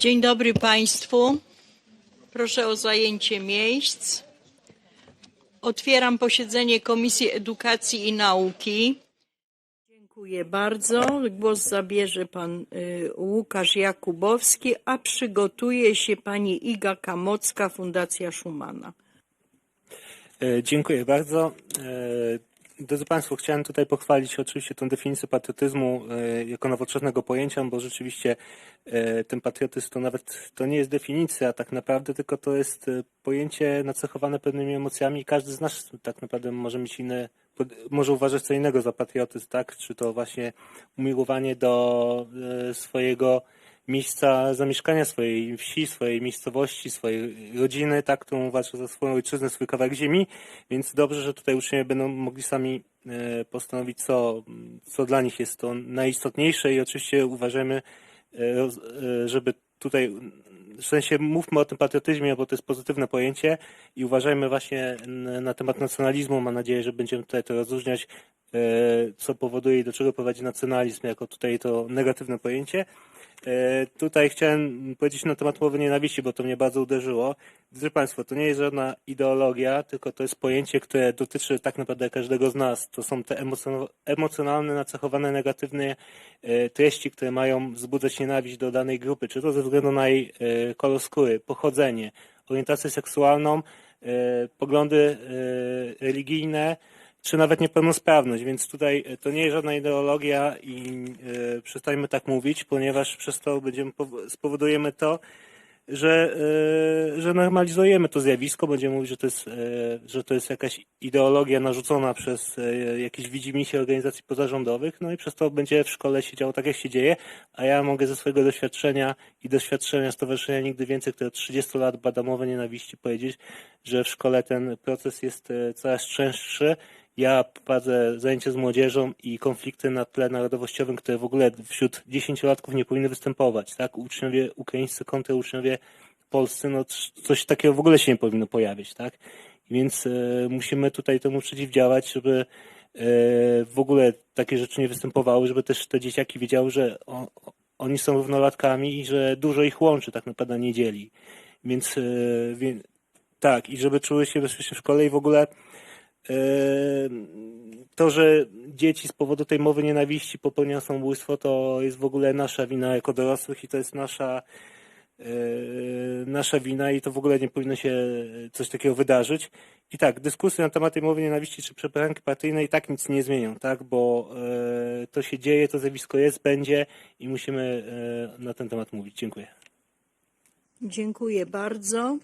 Dzień dobry Państwu. Proszę o zajęcie miejsc. Otwieram posiedzenie Komisji Edukacji i Nauki. Dziękuję bardzo. Głos zabierze pan y, Łukasz Jakubowski, a przygotuje się pani Iga Kamocka, Fundacja Schumana. E, Dziękuję bardzo. Drodzy Państwo, chciałem tutaj pochwalić oczywiście tę definicję patriotyzmu e, jako nowoczesnego pojęcia, bo rzeczywiście e, ten patriotyzm to nawet to nie jest definicja tak naprawdę, tylko to jest e, pojęcie nacechowane pewnymi emocjami i każdy z nas tak naprawdę może mieć inne, może uważać co innego za patriotyzm, tak? Czy to właśnie umiłowanie do swojego miejsca zamieszkania swojej wsi, swojej miejscowości, swojej rodziny, tak, którą uważa za swoją ojczyznę, swój kawałek ziemi, więc dobrze, że tutaj uczniowie będą mogli sami e, postanowić, co, co dla nich jest to najistotniejsze. I oczywiście uważamy, e, e, żeby tutaj, w sensie mówmy o tym patriotyzmie, bo to jest pozytywne pojęcie. I uważajmy właśnie na temat nacjonalizmu. Mam nadzieję, że będziemy tutaj to rozróżniać, co powoduje i do czego prowadzi nacjonalizm, jako tutaj to negatywne pojęcie. E, Tutaj chciałem powiedzieć na temat mowy nienawiści, bo to mnie bardzo uderzyło. Drodzy Państwo, to nie jest żadna ideologia, tylko to jest pojęcie, które dotyczy tak naprawdę każdego z nas. To są te emocjon- emocjonalne, nacechowane negatywne e, treści, które mają wzbudzać nienawiść do danej grupy, czy to ze względu na jej e, kolor skóry, pochodzenie, orientację seksualną, e, poglądy e, religijne, czy nawet niepełnosprawność, więc tutaj e, to nie jest żadna ideologia i przestańmy tak mówić, ponieważ przez to będziemy pow- spowodujemy to, że, e, że normalizujemy to zjawisko, będziemy mówić, że to jest, e, że to jest jakaś ideologia narzucona przez e, jakieś widzimisię organizacji pozarządowych, no i przez to będzie w szkole się działo tak, jak się dzieje, a ja mogę ze swojego doświadczenia i doświadczenia Stowarzyszenia Nigdy Więcej, które od 30 lat bada mowę nienawiści, powiedzieć, że w szkole ten proces jest coraz częstszy. Ja prowadzę zajęcia z młodzieżą i konflikty na tle narodowościowym, które w ogóle wśród dziesięciolatków nie powinny występować, tak? Uczniowie ukraińscy kontra uczniowie polscy, no coś takiego w ogóle się nie powinno pojawić, tak? Więc e, musimy tutaj temu przeciwdziałać, żeby e, w ogóle takie rzeczy nie występowały, żeby też te dzieciaki wiedziały, że o, oni są równolatkami i że dużo ich łączy, tak naprawdę nie dzieli. Więc, e, tak, i żeby czuły się bezpiecznie w szkole i w ogóle to, że dzieci z powodu tej mowy nienawiści popełniają samobójstwo, to jest w ogóle nasza wina jako dorosłych i to jest nasza, e, nasza wina i to w ogóle nie powinno się coś takiego wydarzyć. I tak, dyskusje na temat tej mowy nienawiści czy przepychanki partyjnej i tak nic nie zmienią, tak, bo e, to się dzieje, to zjawisko jest, będzie i musimy na ten temat mówić. Dziękuję. Dziękuję bardzo.